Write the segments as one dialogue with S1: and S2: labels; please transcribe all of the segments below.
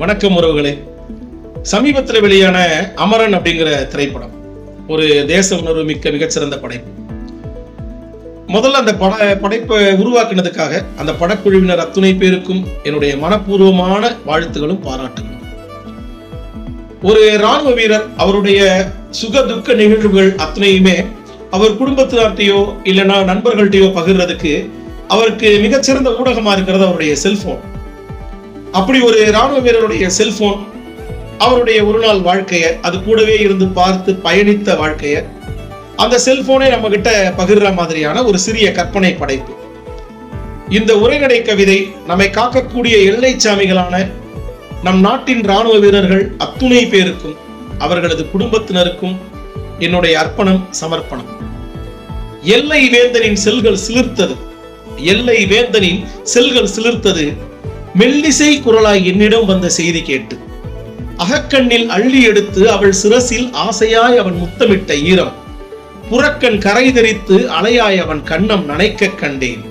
S1: வணக்கம் உறவுகளே. சமீபத்தில் வெளியான அமரன் அப்படிங்கிற திரைப்படம் ஒரு தேச உணர்வு மிக்க மிகச்சிறந்த படைப்பு. முதல்ல அந்த பட படைப்பை உருவாக்குனதுக்காக அந்த படக்குழுவினர் அத்துணை பேருக்கும் என்னுடைய மனப்பூர்வமான வாழ்த்துகளும் பாராட்டுகளும். ஒரு ராணுவ வீரர் அவருடைய சுக துக்க நிகழ்வுகள் அத்தனையுமே அவர் குடும்பத்தினார்ட்டையோ இல்லைன்னா நண்பர்கள்ட்டையோ பகிர்றதுக்கு அவருக்கு மிகச்சிறந்த ஊடகமா இருக்கிறது அவருடைய செல்போன் அப்படி ஒரு ராணுவ வீரருடைய செல்போன் அவருடைய ஒரு நாள் வாழ்க்கையை அது கூடவே இருந்து பார்த்து பயணித்த வாழ்க்கையை அந்த செல்போனே நம்ம கிட்ட பகிர்ற மாதிரியான ஒரு சிறிய கற்பனை படைப்பு. இந்த உரைநடை கவிதை நம்மை காக்கக்கூடிய எல்லை சாமிகளான நம் நாட்டின் ராணுவ வீரர்கள் அத்துணை பேருக்கும் அவர்களது குடும்பத்தினருக்கும் என்னுடைய அர்ப்பணம் சமர்ப்பணம். எல்லை வேந்தனின் செல்கள் சிலிர்த்தது. எல்லை வேந்தனின் செல்கள் சிலிர்த்தது. மெல்லிசை குரலாய் என்னிடம் வந்த செய்தி கேட்டு அகக்கண்ணில் அள்ளி எடுத்து அவள் சிரசில் ஆசையாய் அவன் முத்தமிட்ட ஈரம் புறக்கண் கரை தெரித்து அலையாய் அவன் கண்ணம் நனைக்க கண்டேன்.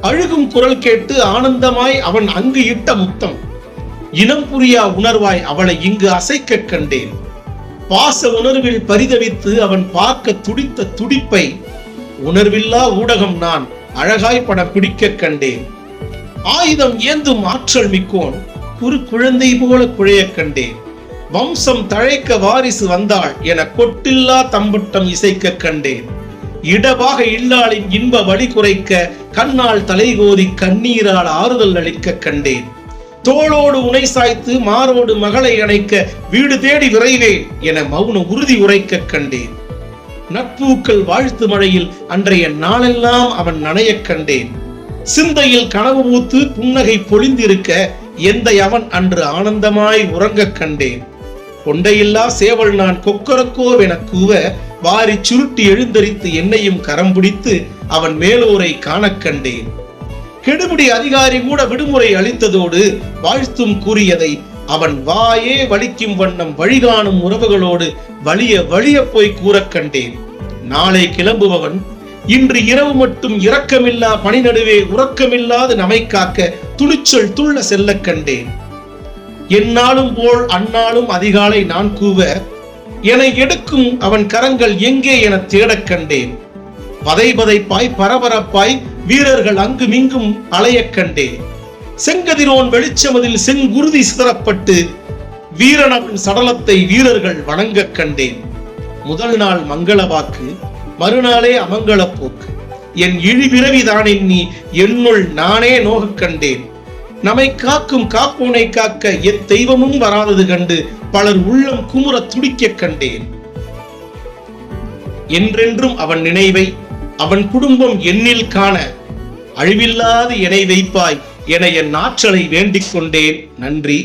S1: அழுகும் குரல் கேட்டு ஆனந்தமாய் அவன் அங்கு இட்ட முத்தம் இனம் புரியா உணர்வாய் அவளை இங்கு அசைக்க கண்டேன். பாச உணர்வில் பரிதவித்து அவன் பார்க்க துடித்த துடிப்பை உணர்வில்லா ஊடகம் நான் அழகாய் படம் பிடிக்க கண்டேன். ஆயுதம் ஏந்தும் ஆற்றல் மிக்கோன் குறு குழந்தை போல குழைய கண்டேன். வம்சம் தழைக்க வாரிசு வந்தாள் என கொட்டில்லா தம்பட்டம் இசைக்க கண்டேன். இடவாக இல்லாளின் இன்ப வழி குறைக்க கண்ணால் தலைகோதி கண்ணீரால் ஆறுதல் அளிக்க கண்டேன். தோளோடு உனை சாய்த்து மாரோடு மகளை அணைக்க வீடு தேடி விரைவேன் என மௌன உறுதி உரைக்க கண்டேன். நட்பூக்கள் வாழ்த்து மழையில் அன்றைய நாளெல்லாம் அவன் நனையக் கண்டேன். சிந்தையில் கனவு ஊத்து புன்னகை பொழிந்திருக்க எந்த அவன் அன்று ஆனந்தமாய் உறங்கக் கண்டேன். கொண்டையில்லா சேவல் நான் கொக்கரக்கோவென கூவ வாரி சுருட்டி எழுந்தரித்து என்னையும் கரம் பிடித்து அவன் மேலோரை காணக் கண்டேன். கெடுபிடி அதிகாரி கூட விடுமுறை அளித்ததோடு வாழ்த்தும் கூறியதை அவன் வாயே வலிக்கும் வண்ணம் வழிகாணும் உறவுகளோடு வலிய வழிய போய் கூறக் கண்டேன். நாளை கிளம்புபவன் இன்று இரவு மட்டும் இரக்கமில்லா பணி நடுவே உறக்கமில்லாது நம்மை காக்க துணிச்சல் துள்ள செல்லக் கண்டேன். என்னாலும் போல் அந்நாளும் அதிகாலை நான் கூவ என எடுக்கும் அவன் கரங்கள் எங்கே என தேடக் கண்டேன். பதை பதைப்பாய் பரபரப்பாய் வீரர்கள் அங்குமிங்கும் அலையக் கண்டேன். செங்கதிரோன் வெளிச்சமதில் செங்குருதி சிதறப்பட்டு வீரனவன் சடலத்தை வீரர்கள் வணங்கக் கண்டேன். முதல் நாள் மங்கள வாக்கு மறுநாளே அமங்கல போக்கு. என் இழிபிறவிதானே நீ என்னுள் நானே நோகக் கண்டேன். நம்மை காக்கும் காப்போனை காக்க எத் தெய்வமும் வராதது கண்டு பலர் உள்ளம் குமுற துடிக்கக் கண்டேன். என்றென்றும் அவன் நினைவை அவன் குடும்பம் எண்ணில் காண அழிவில்லாது எனை வைப்பாய் என என் ஆற்றலை வேண்டிக் கொண்டேன். நன்றி.